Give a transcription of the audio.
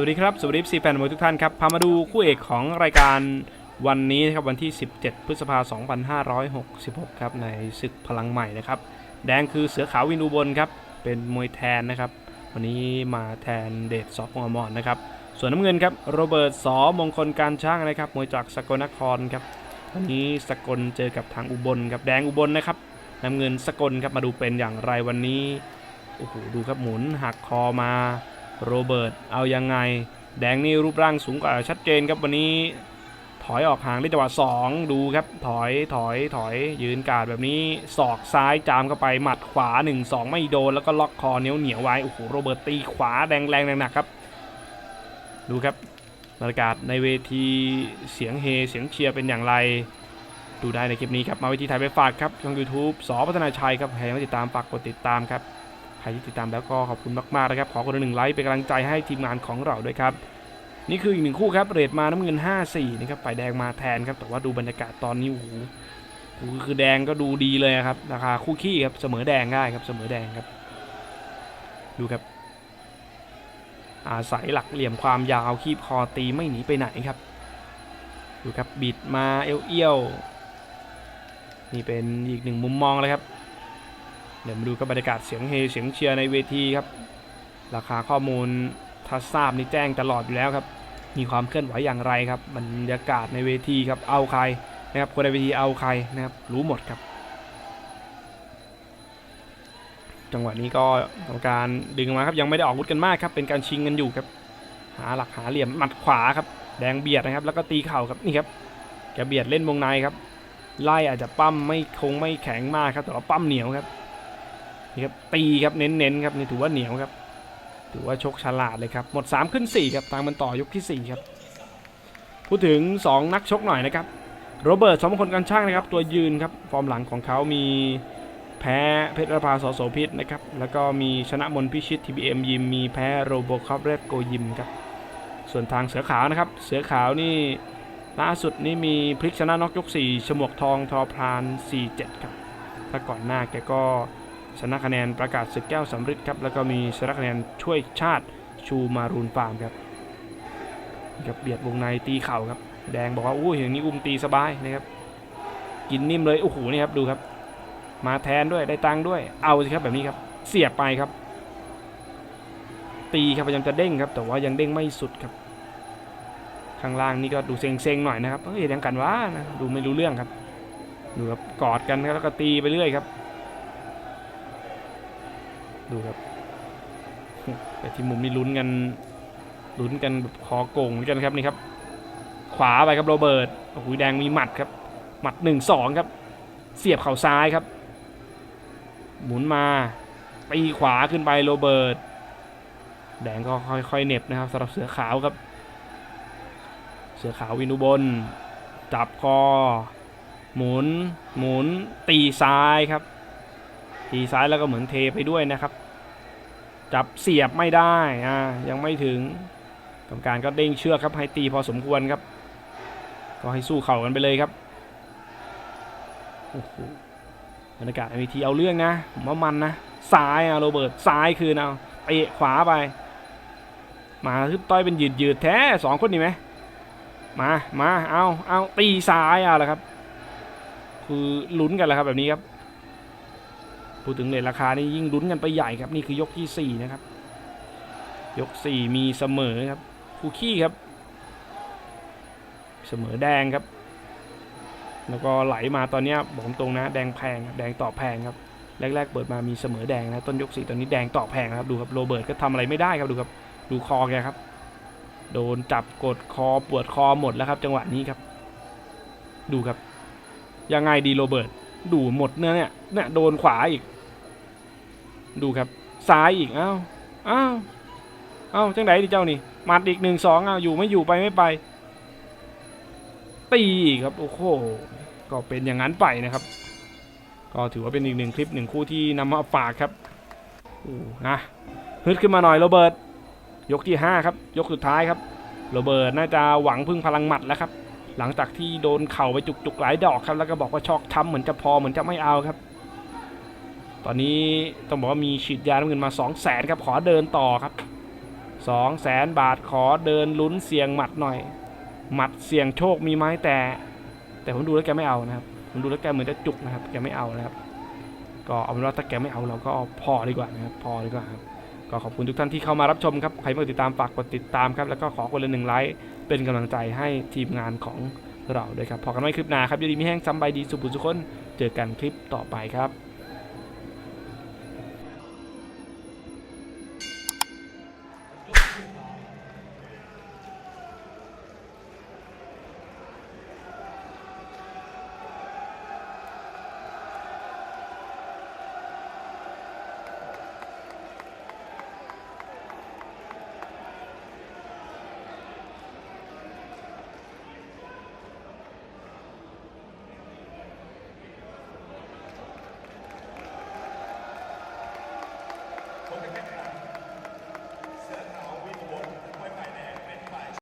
วัสดีครับ สวัสดีซีแฟนมวยทุกท่านครับ พามาดูคู่เอกของรายการวันนี้นะครับวันที่ 17 พฤษภาคม 2566 ครับในศึกพลังใหม่นะครับ แดงคือเสือขาววินอุบลครับ เป็นมวยแทนนะครับ วันนี้มาแทนเดชสอพงอมรนะครับ ส่วนน้ำเงินครับโรเบิร์ตสอมงคลการช่างนะครับมวยจากสกลนครครับ วันนี้สกลเจอกับทางอุบลครับแดงอุบลนะครับ น้ำเงินสกลครับมาดูเป็นอย่างไรวันนี้ โอ้โหดูครับหมุนหักคอมา โรเบิร์ตเอายังไง แดงนี่รูปร่างสูงกว่าชัดเจนครับวันนี้ ถอยออกห่างได้จังหวะ2ดูครับ ถอยถอยถอยยืนการดแบบนี้ศอกซ้ายจามเข้าไปหมัดขวา 1 2 ไม่โดน แล้วก็ล็อกคอเหนียวเหนียวไว้โอ้โหโรเบิร์ตตีขวาแดงแรงหนักครับ ดูครับบรรยากาศในเวทีเสียงเฮเสียงเชียร์เป็นอย่างไร ดูได้ในคลิปนี้ครับ มาวิธีถ่ายไปฝากครับช่อง YouTube สอพัฒนาชัยครับใครยังไม่ติดตามฝากกดติดตามครับ รที่ติดตามแล้วก็ขอบคุณมากๆนะครับขอคนละหนึ่งไลค์เป็นกำลังใจให้ทีมงานของเราด้วยครับนี่คืออีกหนึ่งคู่ครับเรทมาน้ำเงิน 5-4นะครับฝ่ายแดงมาแทนครับแต่ว่าดูบรรยากาศตอนนี้โอ้โหคือแดงก็ดูดีเลยครับราคาคู่ขี้ครับเสมอแดงได้ครับเสมอแดงครับ ดูครับ อาศัยหลักเหลี่ยมความยาวคีบคอตีไม่หนีไปไหนครับ ดูครับบิดมาเอวเอี้ยวนี่เป็นอีกหนึ่งมุมมองเลยครับ ดี๋ยวมาดูกับบรรยากาศเสียงเฮเสียงเชียร์ในเวทีครับ ราคาข้อมูลถ้าทราบนี่แจ้งตลอดอยู่แล้วครับ มีความเคลื่อนไหวอย่างไรครับบรรยากาศในเวทีครับเอาใครนะครับคนในเวทีเอาใครนะครับรู้หมดครับ จังหวะนี้ก็กรรมการดึงมาครับยังไม่ได้ออกวุธกันมากครับเป็นการชิงกันอยู่ครับ หาหลักหาเหลี่ยมหมัดขวาครับแดงเบียดนะครับ แล้วก็ตีเข่าครับนี่ครับแกเบียดเล่นวงในครับไล่อาจจะปั้มไม่คงไม่แข็งมากครับแต่ว่าปั้มเหนียวครับ นี่ครับตีครับเน้นๆครับนี่ถือว่าเหนียวครับ ถือว่าชกฉลาดเลยครับหมด 3 ขึ้น 4 ครับตามมันต่อยกที่ 4 ครับ พูดถึง 2 นักชกหน่อยนะครับโรเบิร์ตสมพลกันช่างนะครับ ตัวยืนครับ ฟอร์มหลังของเขามีแพ้เพชรประภาสโสพิษนะครับ แล้วก็มีชนะมนพิชิต TBM ยิม มีแพ้โรโบคอปเรดโกยิมครับ ส่วนทางเสือขาวนะครับ เสือขาวนี่ล่าสุดนี่มีพลิกชนะน็อกยก 4 ฉมวกทองทอพราน 4-7 ครับ ถ้าก่อนหน้าแกก็ ชนะคะแนนประกาศศึกแก้วสำริดครับแล้วก็มีชนะคะแนนช่วยชาติชูมารูนฟาร์มครับนี่ครับเบียดวงในตีเข่าครับ แดงบอกว่าอู้อย่างนี้อุ้มตีสบายนะครับ กินนิ่มเลยโอ้โหนี่ครับดูครับ มาแทนด้วยได้ตังค์ด้วยเอาสิครับแบบนี้ครับ เสียบไปครับ ตีครับพยายามจะเด้งครับ แต่ว่ายังเด้งไม่สุดครับ ข้างล่างนี่ก็ดูเซ็งๆหน่อยนะครับเฮ้ยยังกันวะนะดูไม่รู้เรื่องครับดูครับกอดกันแล้วก็ตีไปเรื่อยครับ ดูครับแต่ที่มุมนี้ลุ้นกันลุ้นกันแบบคอโก่งเหมือนกันครับนี่ครับ ขวาไปครับโรเบิร์ตโอ้โหแดงมีหมัดครับหมัดหนึ่งสองครับ เสียบเข่าซ้ายครับ หมุนมาตีขวาขึ้นไปโรเบิร์ตแดงก็ค่อยๆเน็บนะครับสำหรับเสือขาวครับ เสือขาววินุบลจับคอหมุนหมุนตีซ้ายครับ ตีซ้ายแล้วก็เหมือนเทไปด้วยนะครับ จับเสียบไม่ได้อ่ายังไม่ถึงกรรมการก็เด้งเชือกครับให้ตีพอสมควรครับ ก็ให้สู้เข่ากันไปเลยครับโอ้โหบรรยากาศในเวทีเอาเรื่องนะผมว่ามันนะซ้ายอะโรเบิร์ตซ้ายคืนเอาเตะขวาไป มาคือต้อยเป็นยืดยืดแท้สองคนนี่ไหมมามาเอาเอาตีซ้ายเอาละครับ คือลุ้นกันแหละครับแบบนี้ครับ พูดถึงเลทราคานี่ยิ่งลุ้นกันไปใหญ่ครับนี่คือยกที่สี่นะครับ ยกสี่มีเสมอครับคู่ขี้ครับ เสมอแดงครับ แล้วก็ไหลมาตอนนี้บอกตรงนะ แดงแพงแดงต่อแพงครับแรกๆเปิดมามีเสมอแดงนะต้นยกสี่ตอนนี้แดงต่อแพงครับดูครับโรเบิร์ตก็ทำอะไรไม่ได้ครับดูครับดูคอแกครับ โดนจับกดคอปวดคอหมดแล้วครับ จังหวะนี้ครับ ดูครับ ยังไงดีโรเบิร์ตดูหมดเนื้อเนี่ยเนี่ยโดนขวาอีก ดูครับซ้ายอีกอ้าวอ้าวอ้าวจังไหนดิเจ้านี่หมัดอีกหนึ่งสองอ้าวอยู่ไม่อยู่ไปไม่ไป ตีอีกครับโอ้โหก็เป็นอย่างนั้นไปนะครับ ก็ถือว่าเป็นอีกหนึ่งคลิปหนึ่งคู่ที่นำมาฝากครับโอ้นะฮึดขึ้นมาหน่อยโรเบิร์ตยกที่ 5 ครับ ยกสุดท้ายครับโรเบิร์ตน่าจะหวังพึ่งพลังหมัดแล้วครับ หลังจากที่โดนเข่าไปจุกๆหลายดอกครับ แล้วก็บอกว่าชอกช้ำเหมือนจะพอเหมือนจะไม่เอาครับ ตอนนี้ต้องบอกว่ามีฉีดยาน้ำเงินมา 2 0 0แสนครับขอเดินต่อครับสองแสนบาทขอเดินลุ้นเสี่ยงหมัดหน่อย หมัดเสี่ยงโชคมีไหมแต่ แต่ผมดูแล้วแกไม่เอานะครับผมดูแล้วแกเหมือนจะจุกนะครับแกไม่เอานะครับ ก็เอาเป็นว่าถ้าแกไม่เอาเราก็พอดีกว่านะครับพอดีกว่าครับก็ขอบคุณทุกท่านที่เข้ามารับชมครับใครไม่กดติดตามฝากกดติดตามครับแล้วก็ขอคนละหนึ่งไลค์เป็นกำลังใจให้ทีมงานของเราด้วยครับพอกันไม่คลิปหน้าครับยินดีมีแห้งซ้ำใบดีสุบุสุคนเจอกันคลิปต่อไปครับ